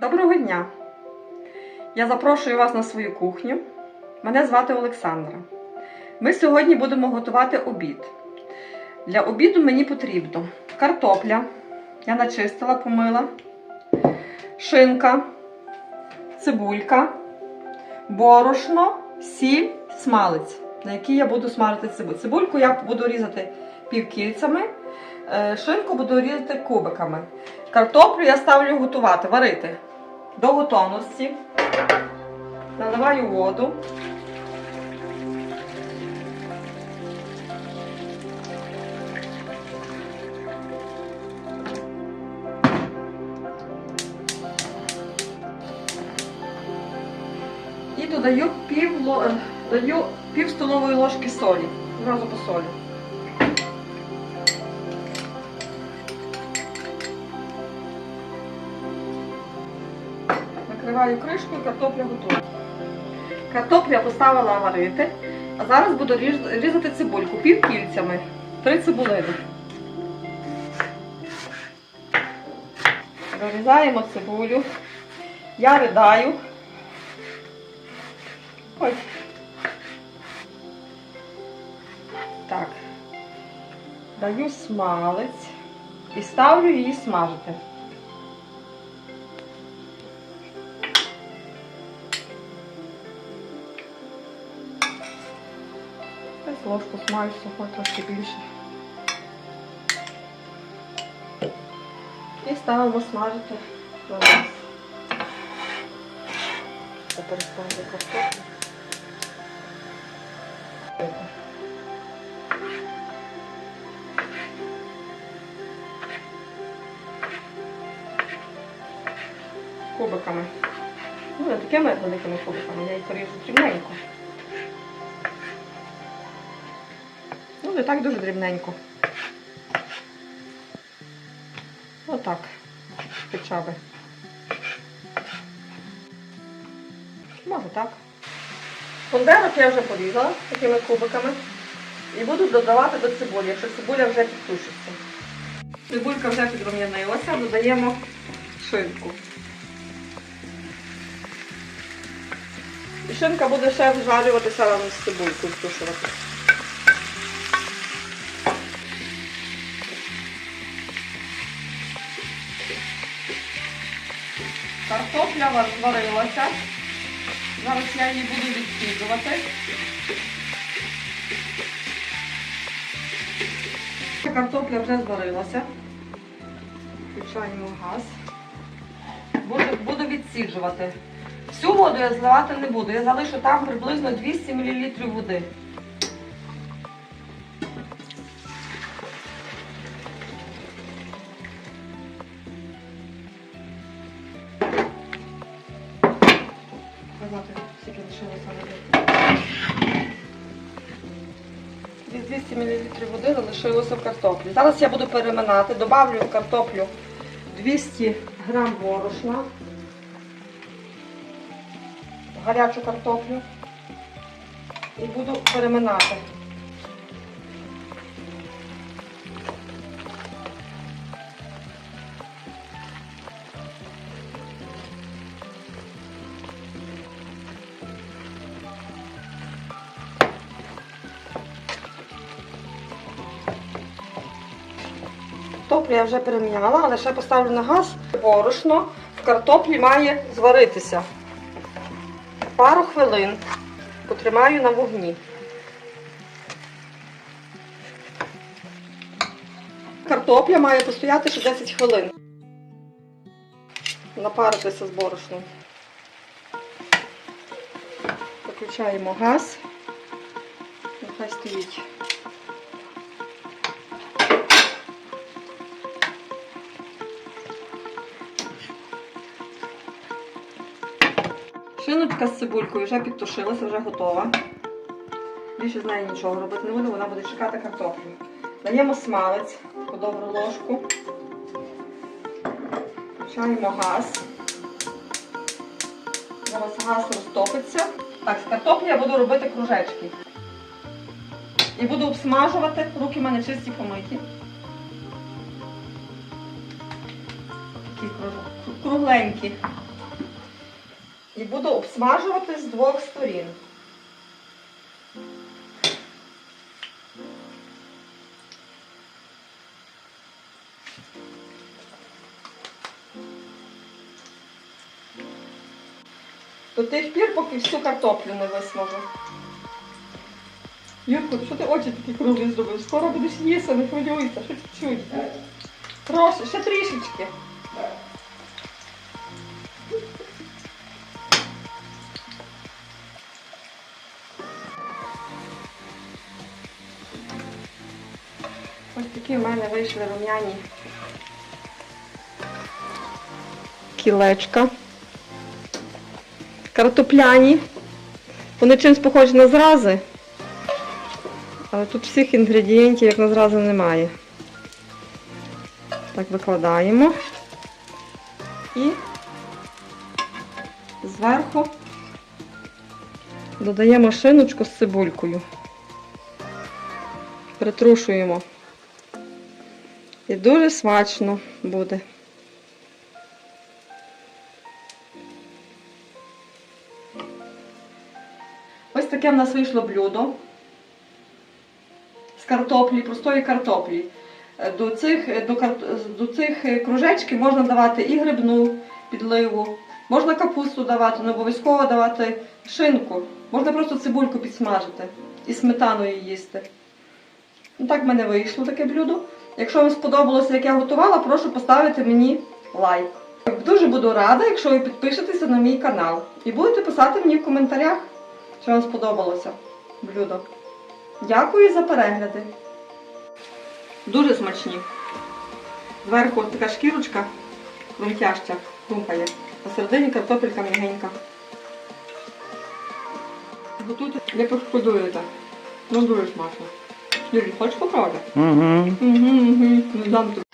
Доброго дня! Я запрошую вас на свою кухню. Мене звати Олександра. Ми сьогодні будемо готувати обід. Для обіду мені потрібно картопля. Я начистила, помила, шинка, цибулька, борошно, сіль, смалець, на який я буду смажити цибульку. Цибульку я буду різати півкільцями, е, шинку буду різати кубиками. Картоплю я ставлю готувати, варити до готовності. Наливаю воду. І додаю пів, е, даю пів столової ложки солі. Зразу по Накриваю кришкою, картопля готова. Картопля поставила варити, а зараз буду різати цибульку півкільцями. Три цибулини. Вирізаємо цибулю. Я ридаю. Ой. Так. Даю смалець і ставлю її смажити. Ложку смальцю, хоч трошки більше. І ставимо смажити на нас. Тепер ставимо картоплю. Кубиками. Ну, не такими великими кубиками, я їх поріжу дрібненько. Не так дуже дрібненько. Отак. Хоча би. Може так. Пондерок я вже порізала такими кубиками. І буду додавати до цибулі, якщо цибуля вже підтушиться. Цибулька вже підрум'янилася, додаємо шинку. І шинка буде ще вжарюватися разом з цибулькою, втушувати. Картопля зварилася. Зараз я її буду відсіджувати. Картопля вже зварилася. Включаємо газ. Буду, буду відсіджувати. Всю воду я зливати не буду. Я залишу там приблизно 200 мл води. 200 мл води залишилося в картоплі. Зараз я буду переминати, добавлю в картоплю 200 г борошна, гарячу картоплю і буду переминати. Картоплю я вже переміняла, але ще поставлю на газ. Борошно в картоплі має зваритися. Пару хвилин потримаю на вогні. Картопля має постояти ще 10 хвилин. Напаритися з борошном. Виключаємо газ. Нехай стоїть. Шиночка з цибулькою вже підтушилася, вже готова. Більше з нею нічого робити не буду, вона буде чекати картоплю. Даємо смалець по добру ложку. Включаємо газ. Зараз газ розтопиться. Так, з картоплі я буду робити кружечки. І буду обсмажувати, руки в мене чисті помиті. Такі кругленькі. І буду обсмажувати з двох сторін. До тих пір, поки всю картоплю не висмажу. Юрко, що ти очі такі круглі зробив? Скоро будеш їсти, не хвилюйся, ще чуть-чуть. Прошу, ще трішечки. Ось такі в мене вийшли рум'яні кілечка. Картопляні. Вони чимось похожі на зрази. Але тут всіх інгредієнтів, як на зрази, немає. Так викладаємо. І зверху додаємо шиночку з цибулькою. Притрушуємо. І дуже смачно буде. Ось таке в нас вийшло блюдо з картоплі, простої картоплі. До цих, до, до цих кружечків можна давати і грибну підливу, можна капусту давати, не обов'язково давати шинку. Можна просто цибульку підсмажити і сметаною їсти. Ну, так в мене вийшло таке блюдо. Якщо вам сподобалося, як я готувала, прошу поставити мені лайк. Дуже буду рада, якщо ви підпишетеся на мій канал і будете писати мені в коментарях, що вам сподобалося блюдо. Дякую за перегляди. Дуже смачні. Зверху така шкірочка хрумтяща, хрумкає. Посередині картопелька м'ягенька. Готуйте, як ви шкодуєте. Ну дуже смачно. Юрій, хочеш попробувати? Угу. Угу, угу. Ну, дам тобі.